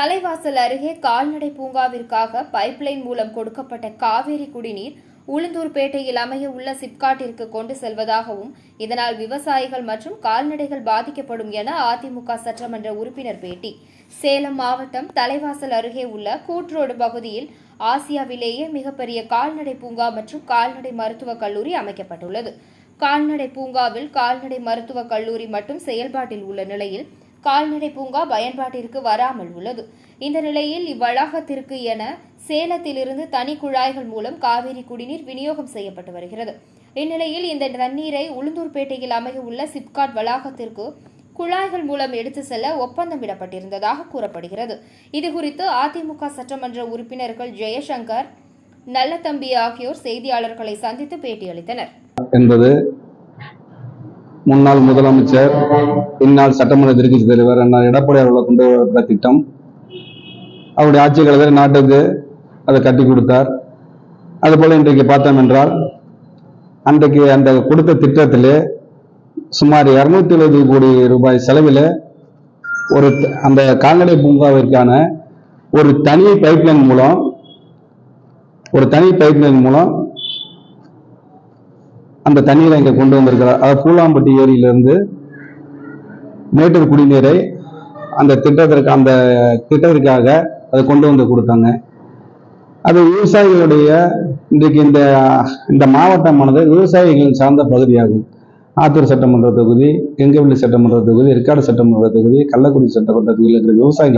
தலைவாசல் அருகே கால்நடை பூங்காவிற்காக பைப்லைன் மூலம் கொடுக்கப்பட்ட காவேரி குடிநீர் உளுந்தூர்பேட்டையில் அமைய உள்ள சிப்காட்டிற்கு கொண்டு செல்வதாகவும் இதனால் விவசாயிகள் மற்றும் கால்நடைகள் பாதிக்கப்படும் என அதிமுக சட்டமன்ற உறுப்பினர் பேட்டி. சேலம் மாவட்டம் தலைவாசல் அருகே உள்ள கூட்ரோடு பகுதியில் ஆசியாவிலேயே மிகப்பெரிய கால்நடை பூங்கா மற்றும் கால்நடை மருத்துவக் கல்லூரி அமைக்கப்பட்டுள்ளது. கால்நடை பூங்காவில் கால்நடை மருத்துவக் கல்லூரி மட்டும் செயல்பாட்டில் உள்ள நிலையில் கால்நடை பூங்கா பயன்பாட்டிற்கு வராமல் உள்ளது. இந்த நிலையில் இவ்வளாகத்திற்கு என சேலத்திலிருந்து தனி குழாய்கள் மூலம் காவிரி குடிநீர் விநியோகம் செய்யப்பட்டு வருகிறது. இந்நிலையில் இந்த தண்ணீரை உளுந்தூர்பேட்டையில் அமைய உள்ள சிப்காட் வளாகத்திற்கு குழாய்கள் மூலம் எடுத்து செல்ல ஒப்பந்தம் விடப்பட்டிருந்ததாக கூறப்படுகிறது. இதுகுறித்து அதிமுக சட்டமன்ற உறுப்பினர்கள் ஜெயசங்கர் நல்லதம்பி ஆகியோர் செய்தியாளர்களை சந்தித்து பேட்டியளித்தனர். என்பது முன்னாள் முதலமைச்சர் இந்நாள் சட்டமன்ற திருச்சி தலைவர் அண்ணா எடப்பாடி அவர்களை கொண்டு வரப்பட்ட திட்டம். அவருடைய ஆட்சி காலத்தில் நாட்டுக்கு அதை கட்டி கொடுத்தார். அதுபோல் இன்றைக்கு பார்த்தோம் என்றால் அன்றைக்கு அந்த கொடுத்த திட்டத்திலே சுமார் இருநூத்தி எழுபது கோடி ரூபாய் செலவில் ஒரு அந்த கால்நடை பூங்காவிற்கான ஒரு தனி பைப்லைன் மூலம் ஒரு தனி பைப்லைன் மூலம் அந்த தண்ணீரை இங்கே கொண்டு வந்திருக்கிறார். அதாவது பூலாம்பட்டி ஏரியிலிருந்து மேட்டூர் குடிநீரை அந்த திட்டத்திற்கு அந்த திட்டத்திற்காக அதை கொண்டு வந்து கொடுத்தாங்க. அது விவசாயிகளுடைய இன்றைக்கு இந்த இந்த மாவட்டமானது விவசாயிகளின் சார்ந்த பகுதியாகும். ஆத்தூர் சட்டமன்ற தொகுதி கெங்கவள்ளி சட்டமன்ற தொகுதி ஏற்காடு சட்டமன்ற தொகுதி கள்ளக்குடி சட்டமன்ற தொகுதியில் இருக்கிற விவசாயிகள்